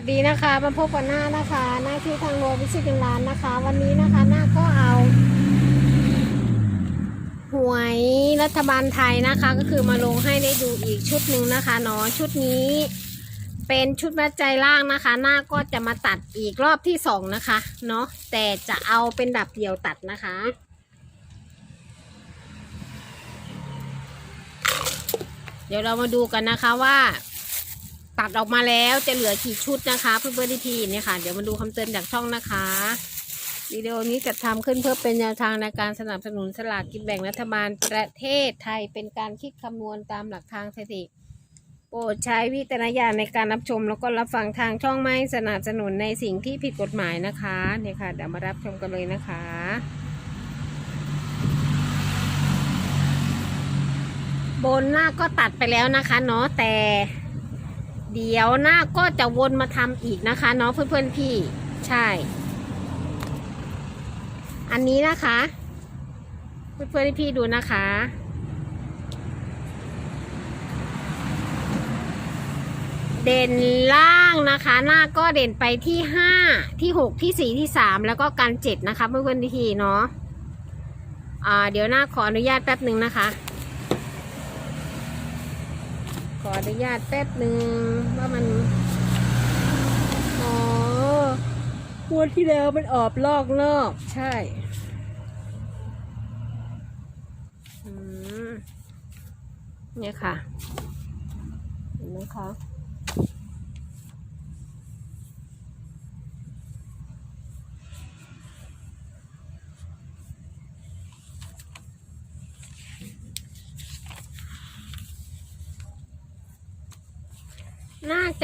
สดีนะคะ มาพบกันหน้านะคะ หน้าที่ทางโรวิชิตร้านนะคะ วันนี้นะคะหน้าก็เอา หวยรัฐบาลไทยนะคะ ก็คือมาลงให้ได้ดูอีกชุดหนึ่งนะคะเนาะชุดนี้เป็นชุดมัดใจล่างนะคะ หน้าก็จะมาตัดอีกรอบที่สองนะคะเนาะแต่จะเอาเป็นดับเดียวตัดนะคะเดี๋ยวเรามาดูกันนะคะว่า ตัดออกมาแล้วจะเหลือกี่ชุดนะคะเพื่อนๆที่ทีเนี่ยค่ะ เดี๋ยวมาดูคำเตือนจากช่องนะคะวิดีโอนี้จัดทำขึ้นเพื่อเป็นแนวทางในการสนับสนุนสลากกินแบ่งรัฐบาลประเทศไทยเป็นการคิดคำนวณตามหลักทางสถิติโปรดใช้วิจารณญาณในการรับชม แล้วก็รับฟังทางช่องไม่สนับสนุนในสิ่งที่ผิดกฎหมายนะคะเนี่ยค่ะเดี๋ยวมารับชมกันเลยนะคะบนหน้าก็ตัดไปแล้วนะคะเนาะแต่ เดี๋ยวหน้าก็จะวนมาทำอีกนะคะเนาะเพื่อนๆพี่ ใช่ อันนี้นะคะ เพื่อนๆพี่ดูนะคะ เด่นล่างนะคะ หน้าก็เด่นไปที่ห้าที่หกที่สี่ที่สามแล้วก็การเจ็ดนะคะ เพื่อนๆพี่เนาะอ่าเดี๋ยวหน้าขออนุญาตแป๊บหนึ่งนะคะ ขออนุญาตแป๊บหนึ่งว่ามัน อ๋องวดที่แล้วมันออบลอกลอกใช่เนี่ยค่ะเห็นไหมคะ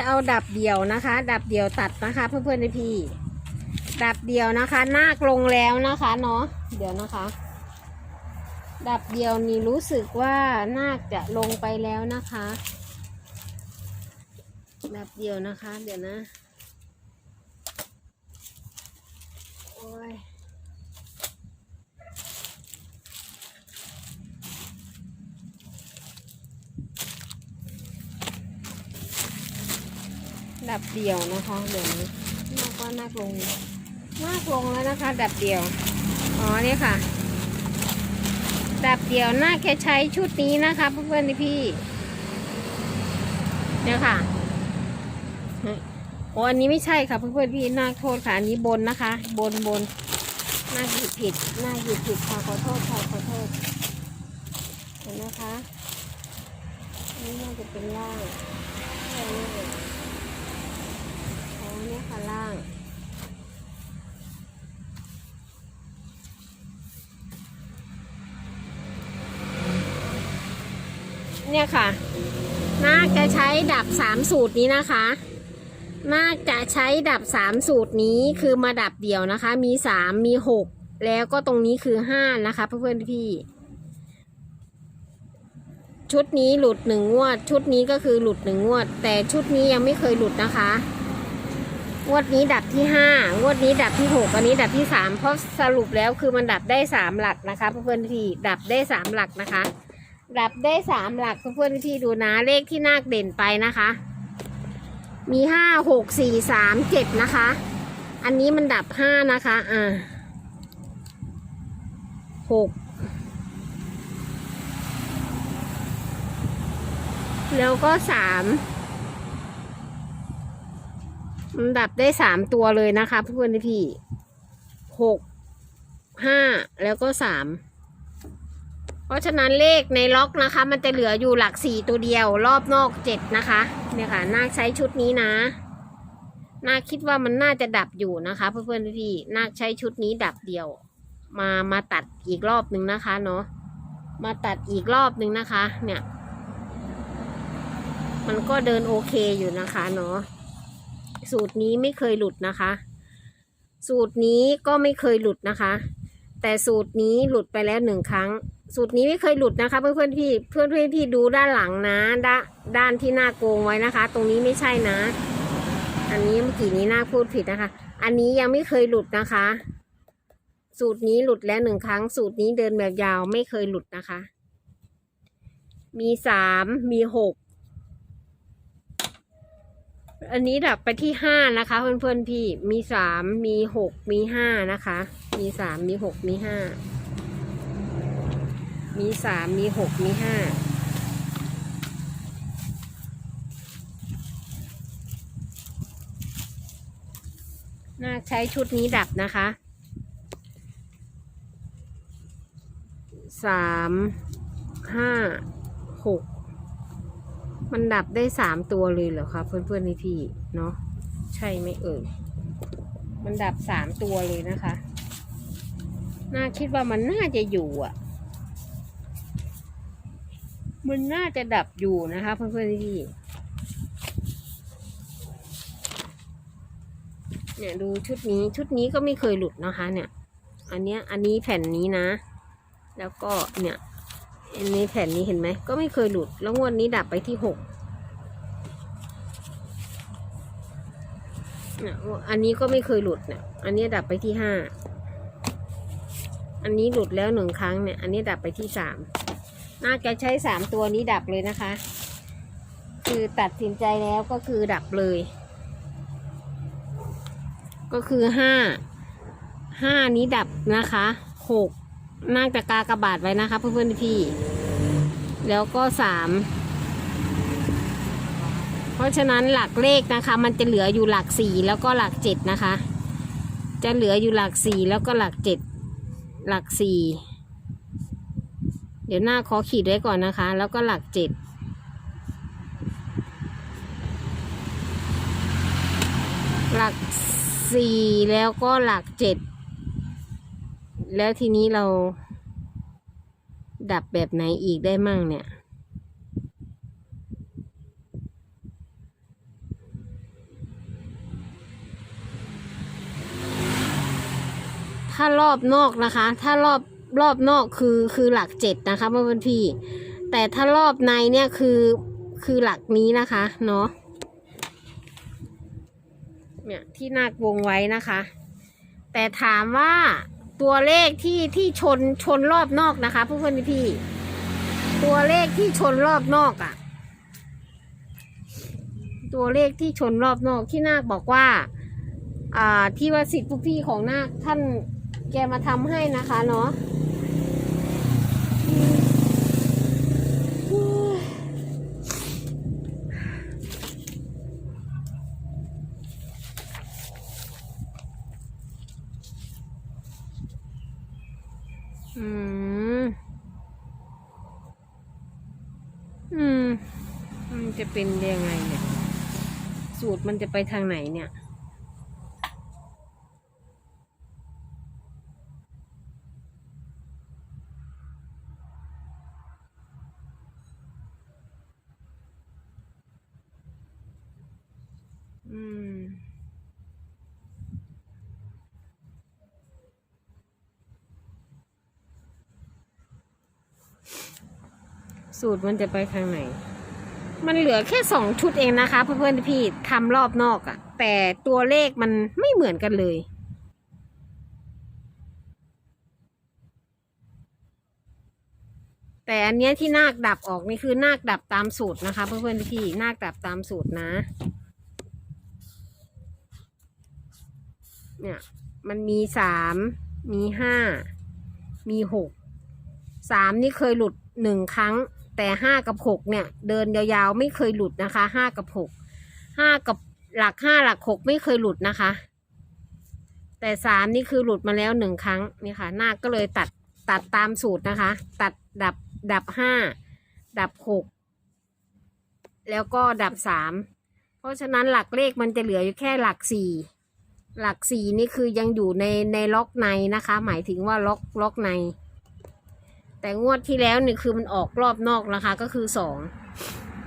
เอาดับเดี่ยวนะคะ ดับเดี่ยวตัดนะคะ เพื่อนๆในพี่ ดับเดี่ยวนะคะนาคลงแล้วนะคะเนาะเดี๋ยวนะคะ ดับเดี่ยวนี่รู้สึกว่านาคจะลงไปแล้วนะคะ ดับเดี่ยวนะคะ เดี๋ยวนะโอ้ย ดับเดี่ยวนะคะเดี๋ยวนี้นาก็นาคลงนาคลงแล้วนะคะ ดับเดี่ยวอ๋อเนี่ยค่ะ ดับเดี่ยวหน้าแค่ใช้ชุดนี้นะคะเพื่อนๆพี่เนี่ยค่ะโอ้อันนี้ไม่ใช่ค่ะเพื่อนๆพี่น้าโทษค่ะอันนี้บนนะคะ บนบนน้าหยิบผิดน้าหยิบผิดค่ะขอโทษค่ะขอโทษเห็นนะคะนนี่น่าจะเป็นล่างใช่ไหม เอ่ยอ๋อเนี่ยค่ะล่าง เนี่ยค่ะน่าจะใช้ดับสามสูตรนี้นะคะน่าจะใช้ดับสามสูตรนี้คือมาดับเดี่ยวนะคะ มีสามมีหกแล้วก็ตรงนี้คือห้านะคะ เพื่อนๆพี่ชุดนี้หลุดหนึ่งงวด ชุดนี้ก็คือหลุดหนึ่งงวด แต่ชุดนี้ยังไม่เคยหลุดนะคะ งวดนี้ดับที่ห้างวดนี้ดับที่หกอันนี้ดับที่สามเพราะสรุปแล้วคือมันดับได้สามหลักนะคะเพื่อนๆพี่ดับได้สามหลักนะคะ ดับได้สามหลักเพื่อนๆพี่ดูนะเลขที่นาคเด่นไปนะคะ มีห้าหกสี่สามเจ็ดนะคะ อันนี้มันดับห้านะคะอ่าหกแล้วก็สาม มันดับได้สามตัวเลยนะคะเพื่อนพี่หกห้าแล้วก็สามเพราะฉะนั้นเลขในล็อกนะคะ มันจะเหลืออยู่หลักสี่ตัวเดียว รอบนอกเจ็ดนะคะ เนี่ยค่ะนาคใช้ชุดนี้นะ นาคคิดว่ามันน่าจะดับอยู่นะคะ เพื่อนๆพี่นาคใช้ชุดนี้ดับเดียว มามาตัดอีกรอบหนึ่งนะคะเนาะมาตัดอีกรอบหนึ่งนะคะ เนี่ย มันก็เดินโอเคอยู่นะคะเนาะ สูตรนี้ไม่เคยหลุดนะคะ สูตรนี้ก็ไม่เคยหลุดนะคะ แต่สูตรนี้หลุดไปแล้วหนึ่งครั้ง สูตรนี้ไม่เคยหลุดนะคะ เพื่อนเพื่อนๆพี่เพื่อนเพื่อนพี่ดูด้านหลังนะด้านด้านที่หน้าโกงไว้นะคะ ตรงนี้ไม่ใช่นะ อันนี้เมื่อกี้นี้หน้าพูดผิดนะคะ อันนี้ยังไม่เคยหลุดนะคะ สูตรนี้หลุดแล้วหนึ่งครั้ง สูตรนี้เดินแบบยาวไม่เคยหลุดนะคะ มีสามมีหก อันนี้ดับไปที่ห้านะคะเพื่อนๆพี่มีสามมีหกมีห้านะคะ มีสามมีหกมีห้ามีสามมีหกมีห้าน่าใช้ชุดนี้ดับนะคะสามห้าหก มันดับได้สามตัวเลยเหรอคะเพื่อนๆนี่พี่เนาะใช่ไหมเอ่ยมันดับสามตัวเลยนะคะ น่าคิดว่ามันน่าจะอยู่อะ มันน่าจะดับอยู่นะคะ เพื่อนๆพี่เนี่ยดูชุดนี้ชุดนี้ก็ไม่เคยหลุดนะคะ เนี่ย อันเนี้ยอันนี้แผ่นนี้นะ แล้วก็เนี่ย อันนี้แผ่นนี้เห็นไหม ก็ไม่เคยหลุด แล้วงวดนี้ดับไปที่หกอันนี้ก็ไม่เคยหลุดเนี่ย อันนี้ดับไปที่ห้า อันนี้หลุดแล้วหนึ่งครั้งเนี่ย อันนี้ดับไปที่สาม น่าจะใช้สามตัวนี้ดับเลยนะคะ คือตัดสินใจแล้วก็คือดับเลย ก็คือห้า ห้านี้ดับนะคะหก น่าจะกากระบาดไว้นะคะ เพื่อนๆพี่ แล้วก็สามเพราะฉะนั้นหลักเลขนะคะ มันจะเหลืออยู่หลักสี่แล้วก็หลักเจ็ดนะคะ จะเหลืออยู่หลักสี่แล้วก็หลักเจ็ดหลักสี่เดี๋ยวหน้าขอขีดไว้ก่อนนะคะ แล้วก็หลักเจ็ดหลักสี่แล้วก็หลักเจ็ด แล้วทีนี้เรา ดับแบบไหนอีกได้มั่งเนี่ย ถ้ารอบนอกนะคะ ถ้ารอบรอบนอกคือคือหลักเจ็ดนะคะเพื่อนพี่ แต่ถ้ารอบในเนี่ยคือคือหลักนี้นะคะเนาะเนี่ยที่นาควงไว้นะคะ แต่ถามว่า ตัวเลขที่ที่ชนชนรอบนอกนะคะเพื่อนพี่ ตัวเลขที่ชนรอบนอกอะ่ะ ตัวเลขที่ชนรอบนอกที่นาคบอกว่า อ่าที่ว่าสิทธิ์ผู้พี่ของนาคท่านแกมาทำให้นะคะเนาะ อืม อืม มันจะเป็นยังไงเนี่ย สูตรมันจะไปทางไหนเนี่ย อืม สูตรมันจะไปทางไหน มันเหลือแค่สองชุดเองนะคะ เพื่อนๆพี่ทำรอบนอกอะ่ะ แต่ตัวเลขมันไม่เหมือนกันเลย แต่อันเนี้ยที่นาคดับออกนี่คือนาคดับตามสูตรนะคะ เพื่อนๆพี่นาคดับตามสูตรนะ เนี่ยมันมีสามมีห้ามีหกสามนี่เคยหลุดหนึ่งครั้ง แต่ห้ากับหกเนี่ย เดินยาวๆไม่เคยหลุดนะคะห้ากับหกห้ากับหลักห้าหลักหกไม่เคยหลุดนะคะ แต่สามนี่คือหลุดมาแล้วหนึ่งครั้งนี่ค่ะนาคก็เลยตัดตัดตามสูตรนะคะ ตัดดับดับห้าดับหกแล้วก็ดับสามเพราะฉะนั้นหลักเลขมันจะเหลืออยู่แค่หลักสี่หลักสี่นี่คือยังอยู่ในในล็อกในนะคะ หมายถึงว่าล็อกล็อกใน แต่งวดที่แล้วนี่คือมันออกรอบนอกนะคะก็คือสอง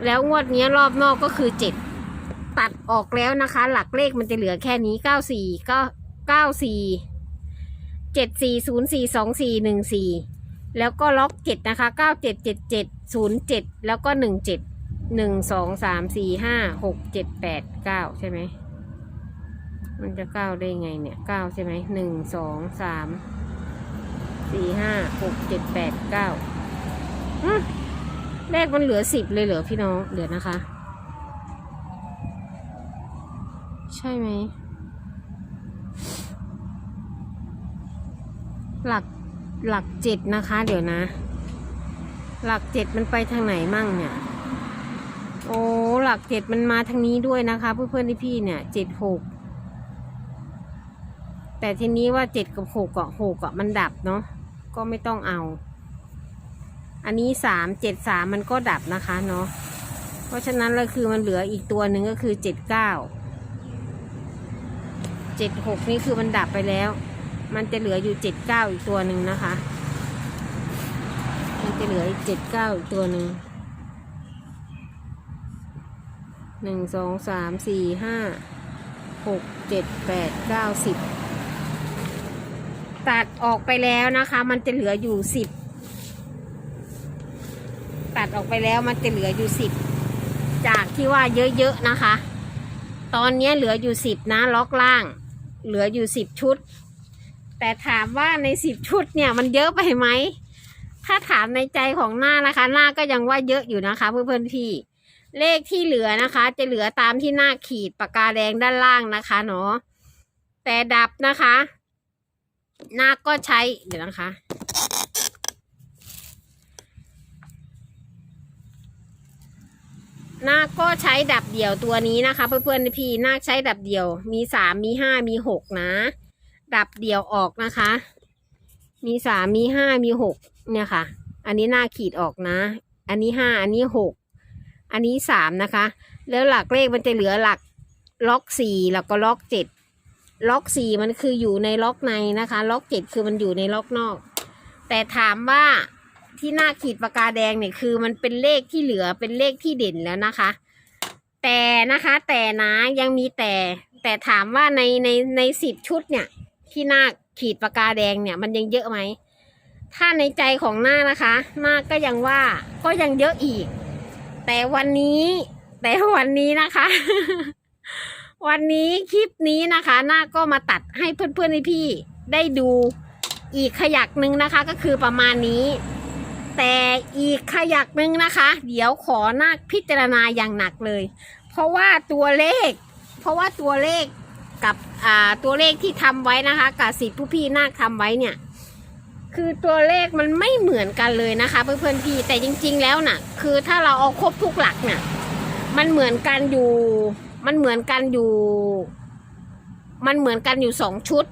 แล้วงวดนี้รอบนอกก็คือเจ็ดตัดออกแล้วนะคะ หลักเลขมันจะเหลือแค่นี้เก้าสี่เก้าเก้าสี่เจ็ดสี่ศูนย์สี่สองสี่หนึ่งสี่แล้วก็ล็อกเจ็ดนะคะเก้าเจ็ดเจ็ดเจ็ดศูนย์เจ็ดแล้วก็หนึ่งเจ็ดหนึ่งสองสามสี่ห้าหกเจ็ดแปดเก้าใช่ไหมมันจะเก้าได้ไงเนี่ยเก้าใช่ไหมหนึ่งสองสาม สี่ห้าหกเจ็ดแปดเก้าเลขมันเหลือสิบเลยเหรอพี่น้องเดี๋ยวนะคะ ใช่ไหม หลักหลักเจ็ดนะคะ เดี๋ยวนะ หลักเจ็ดมันไปทางไหนมั่งเนี่ย โอ้หลักเจ็ดมันมาทางนี้ด้วยนะคะ เพื่อนๆที่พี่เนี่ยเจ็ดหกแต่ทีนี้ว่าเจ็ดกับหกอะหกอะมันดับเนาะ ก็ไม่ต้องเอา อันนี้สามเจ็ดสามมันก็ดับนะคะเนาะ เพราะฉะนั้นเลยคือมันเหลืออีกตัวหนึ่งก็คือเจ็ดเก้าเจ็ดหกนี่คือมันดับไปแล้ว มันจะเหลืออยู่เจ็ดเก้าอีกตัวหนึ่งนะคะ มันจะเหลืออีกเจ็ดเก้าอีกตัวหนึ่งหนึ่งสองสามสี่ห้าหกเจ็ดแปดเก้าสิบ ตัดออกไปแล้วนะคะ มันจะเหลืออยู่สิบตัดออกไปแล้วมันจะเหลืออยู่สิบจากที่ว่าเยอะๆนะคะ ตอนนี้เหลืออยู่สิบนะล็อกล่าง เหลืออยู่สิบชุด แต่ถามว่าในสิบชุดเนี่ยมันเยอะไปไหมถ้าถามในใจของหน้านะคะ หน้าก็ยังว่าเยอะอยู่นะคะ เพื่อนๆพี่เลขที่เหลือนะคะ จะเหลือตามที่หน้าขีดปากกาแดงด้านล่างนะคะเนาะแต่ดับนะคะ หน้าก็ใช้ เดี๋ยวนะคะ หน้าก็ใช้ดับเดี่ยวตัวนี้นะคะ เพื่อนๆพี่หน้าใช้ดับเดี่ยว มีสามมีห้ามีหกนะ ดับเดี่ยวออกนะคะ มีสามมีห้ามีหกเนี่ยค่ะ อันนี้หน้าขีดออกนะ อันนี้ห้าอันนี้หกอันนี้สามนะคะ แล้วหลักเลขมันจะเหลือหลักล็อกสี่แล้วก็ล็อกเจ็ด ล็อกสี่มันคืออยู่ในล็อกในนะคะ ล็อกเจ็ดคือมันอยู่ในล็อกนอก แต่ถามว่าที่หน้าขีดปากกาแดงเนี่ยคือมันเป็นเลขที่เหลือเป็นเลขที่เด่นแล้วนะคะ แต่นะคะแต่นะยังมีแต่ แต่ถามว่าในในในสิบชุดเนี่ย ที่หน้าขีดปากกาแดงเนี่ยมันยังเยอะไหมถ้าในใจของหน้านะคะหน้าก็ยังว่าก็ยังเยอะอีก แต่วันนี้แต่วันนี้นะคะ วันนี้คลิปนี้นะคะหน้าก็มาตัดให้เพื่อนๆพี่ๆได้ดูอีกขยักหนึ่งนะคะก็คือประมาณนี้ แต่อีกขยักหนึ่งนะคะ เดี๋ยวขอหน้าพิจารณาอย่างหนักเลย เพราะว่าตัวเลข เพราะว่าตัวเลขกับอ่าตัวเลขที่ทำไว้นะคะ กับสิทธิผู้พี่นาคทำไว้เนี่ย คือตัวเลขมันไม่เหมือนกันเลยนะคะเพื่อนๆพี่แต่จริง ๆ แล้วน่ะ คือถ้าเราเอาครบทุกหลักน่ะ มันเหมือนกันอยู่ มันเหมือนกันอยู่ มันเหมือนกันอยู่สองชุด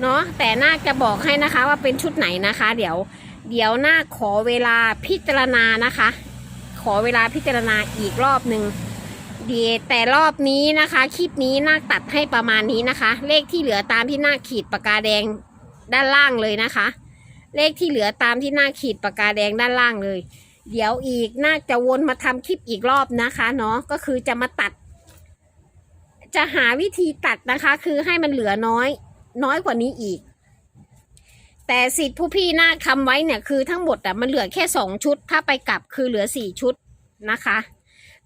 เนาะแต่น่าจะบอกให้นะคะว่าเป็นชุดไหนนะคะ เดี๋ยว เดี๋ยวหน้าขอเวลาพิจารณานะคะ ขอเวลาพิจารณาอีกรอบหนึ่งเดียวแต่รอบนี้นะคะ คลิปนี้นาคตัดให้ประมาณนี้นะคะ เลขที่เหลือตามที่นาคขีดปากกาแดงด้านล่างเลยนะคะ เลขที่เหลือตามที่นาคขีดปากกาแดงด้านล่างเลย เดี๋ยวอีกน่าจะวนมาทำคลิปอีกรอบนะคะเนาะก็คือจะมาตัด จะหาวิธีตัดนะคะ คือให้มันเหลือน้อย น้อยกว่านี้อีก แต่สิทธิผู้พี่นาคทำไว้เนี่ยคือทั้งหมดอะมันเหลือแค่สองชุด ถ้าไปกลับคือเหลือสี่ชุดนะคะ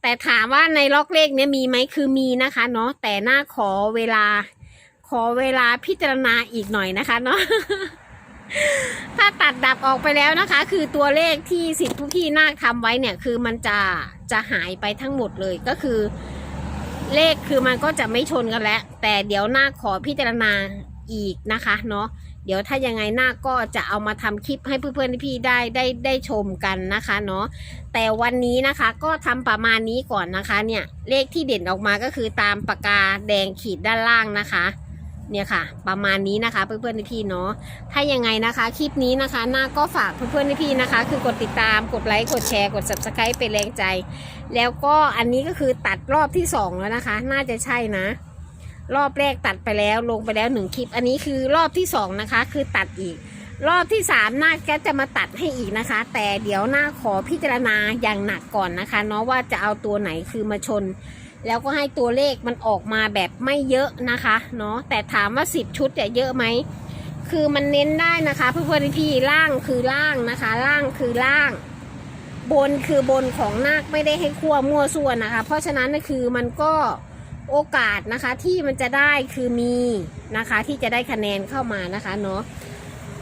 แต่ถามว่าในล็อกเลขเนี้ยมีไหมคือมีนะคะเนาะแต่น่าขอเวลา ขอเวลาพิจารณาอีกหน่อยนะคะเนาะ ถ้าตัดดับออกไปแล้วนะคะ คือตัวเลขที่สิทธิผู้พี่นาคทำไว้เนี่ย คือมันจะจะหายไปทั้งหมดเลยก็คือ เลขคือมันก็จะไม่ชนกันแล้ว แต่เดี๋ยวนาคขอพิจารณาอีกนะคะเนาะเดี๋ยวถ้ายังไงหน้าก็จะเอามาทำคลิปให้เพื่อนๆพี่ได้ได้ได้ชมกันนะคะเนาะแต่วันนี้นะคะก็ทำประมาณนี้ก่อนนะคะเนี่ยเลขที่เด่นออกมาก็คือตามปากกาแดงขีดด้านล่างนะคะ เนี่ยค่ะ ประมาณนี้นะคะเพื่อนๆพี่ๆเนาะถ้ายังไงนะคะคลิปนี้นะคะนาก็ฝากเพื่อนๆพี่ๆนะคะ คือกดติดตามกดไลค์กดแชร์กด subscribe เป็นแรงใจ แล้วก็อันนี้ก็คือตัดรอบที่สองแล้วนะคะ น่าจะใช่นะ รอบแรกตัดไปแล้วลงไปแล้วหนึ่งคลิป อันนี้คือรอบที่สองนะคะ คือตัดอีก รอบที่สามน่าแกจะมาตัดให้อีกนะคะ แต่เดี๋ยวหน้าขอพิจารณาอย่างหนักก่อนนะคะเนาะว่าจะเอาตัวไหนคือมาชน แล้วก็ให้ตัวเลขมันออกมาแบบไม่เยอะนะคะเนาะแต่ถามว่าสิบชุดเนี่ยเยอะไหมคือมันเน้นได้นะคะเพื่อนๆพี่ๆล่างคือล่างนะคะ ล่างคือล่าง บนคือบนของนาคไม่ได้ให้คั่วมั่วส่วนนะคะ เพราะฉะนั้นคือมันก็โอกาสนะคะที่มันจะได้คือมีนะคะ ที่จะได้คะแนนเข้ามานะคะเนาะ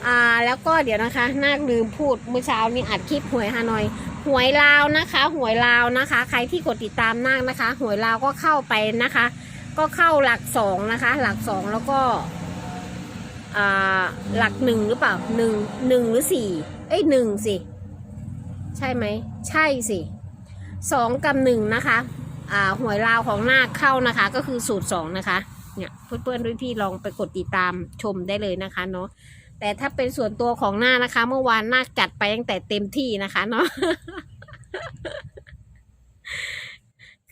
อ่าแล้วก็เดี๋ยวนะคะนาคลืมพูดเมื่อเช้านี้อัดคลิปหวยฮานอย หวยลาวนะคะ หวยลาวนะคะ ใครที่กดติดตามนาคนะคะ หวยลาวก็เข้าไปนะคะ ก็เข้าหลักสองนะคะ หลักสองแล้วก็หลักหนึ่งหรือเปล่าหนึ่งหนึ่งหรือสี่เอ้ยหนึ่งสิ ใช่ไหม ใช่สิสองกับหนึ่งนะคะอ่าหวยลาวของนาคเข้านะคะ ก็คือสูตรสองนะคะ เนี่ยเพื่อนๆพี่ๆลองไปกดติดตามชมได้เลยนะคะเนาะ แต่ถ้าเป็นส่วนตัวของหน้านะคะ เมื่อวานหน้าจัดไปตั้งแต่เต็มที่นะคะเนาะ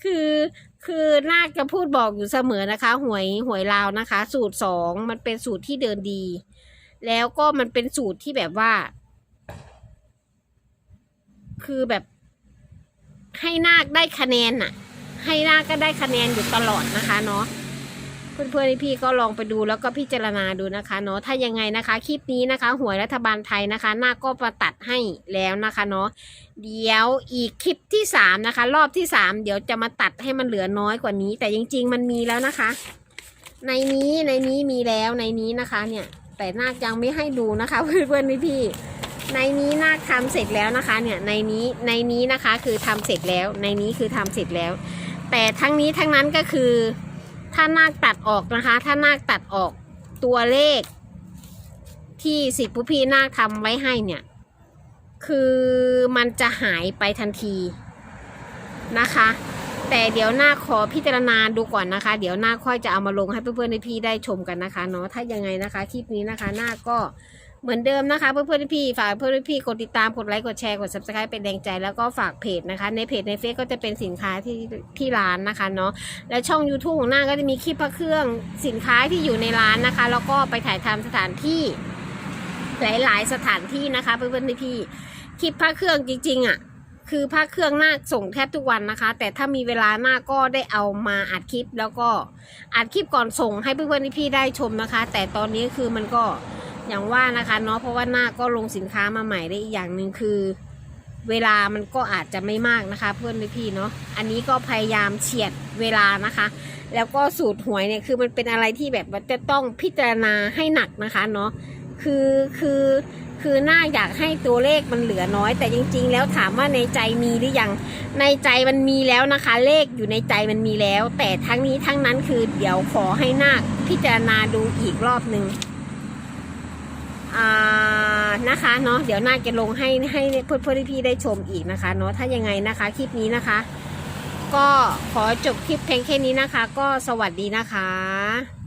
คือคือนาคจะพูดบอกอยู่เสมอนะคะ หวยหวยลาวนะคะ สูตรสองมันเป็นสูตรที่เดินดี แล้วก็มันเป็นสูตรที่แบบว่า คือแบบ ให้นาคได้คะแนนน่ะ ให้นาคก็ได้คะแนนอยู่ตลอดนะคะเนาะ เพื่อนๆพี่ก็ลองไปดูแล้วก็พิจารณาดูนะคะเนาะถ้ายังไงนะคะคลิปนี้นะคะ หวยรัฐบาลไทยนะคะนาก็ประตัดให้แล้วนะคะเนาะเดี๋ยวอีกคลิปที่สามนะคะ รอบที่สามเดี๋ยวจะมาตัดให้มันเหลือน้อยกว่านี้ แต่จริง ๆ มันมีแล้วนะคะ ในนี้ในนี้มีแล้วในนี้นะคะเนี่ย แต่นาคยังไม่ให้ดูนะคะ เพื่อนๆพี่ในนี้นาคทำเสร็จแล้วนะคะ เนี่ยในนี้ในนี้นะคะคือทำเสร็จแล้ว ในนี้คือทำเสร็จแล้ว แต่ทั้งนี้ทั้งนั้นก็คือ ถ้านาคตัดออกนะคะ ถ้านาคตัดออกตัวเลข ที่สิทธิผู้พี่นาคทำไว้ให้เนี่ย คือมันจะหายไปทันทีนะคะ แต่เดี๋ยวหน้าขอพิจารณาดูก่อนนะคะ เดี๋ยวหน้าค่อยจะเอามาลงให้เพื่อนๆในพี่ได้ชมกันนะคะเนาะถ้ายังไงนะคะคลิปนี้นะคะหน้าก็ เหมือนเดิมนะคะ เพื่อนๆพี่ๆฝากเพื่อนพี่กดติดตามกดไลค์กดแชร์กด subscribe เป็นแรงใจ แล้วก็ฝากเพจนะคะ ในเพจในเฟซก็จะเป็นสินค้าที่ที่ร้านนะคะเนาะและช่อง YouTube ของหน้าก็จะมีคลิปพระเครื่องสินค้าที่อยู่ในร้านนะคะ แล้วก็ไปถ่ายทำสถานที่หลาย ๆ สถานที่นะคะ เพื่อนๆพี่ๆคลิปพระเครื่องจริงๆอะคือพระเครื่องหน้าส่งแทบทุกวันนะคะ แต่ถ้ามีเวลาหน้าก็ได้เอามาอัดคลิปแล้วก็อัดคลิปก่อนส่งให้เพื่อนๆพี่ได้ชมนะคะ แต่ตอนนี้คือมันก็ อย่างว่านะคะเนาะเพราะว่าหน้าก็ลงสินค้ามาใหม่ได้อีกอย่างหนึ่งคือ เวลามันก็อาจจะไม่มากนะคะ เพื่อนพี่เนาะอันนี้ก็พยายามเฉียดเวลานะคะ แล้วก็สูตรหวยเนี่ยคือมันเป็นอะไรที่แบบจะต้องพิจารณาให้หนักนะคะเนาะคือคือคือน่าอยากให้ตัวเลขมันเหลือน้อย แต่จริง ๆ แล้วถามว่าในใจมีหรือยังในใจมันมีแล้วนะคะ เลขอยู่ในใจมันมีแล้ว แต่ทั้งนี้ทั้งนั้นคือเดี๋ยวขอให้นาคพิจารณาดูอีกรอบหนึ่ง นะคะเนาะเดี๋ยวนาจะลงให้ให้เพื่อนๆพี่ๆได้ชมอีกนะคะเนาะถ้ายังไงนะคะคลิปนี้นะคะ ก็ขอจบคลิปเพียงแค่นี้นะคะ ก็สวัสดีนะคะ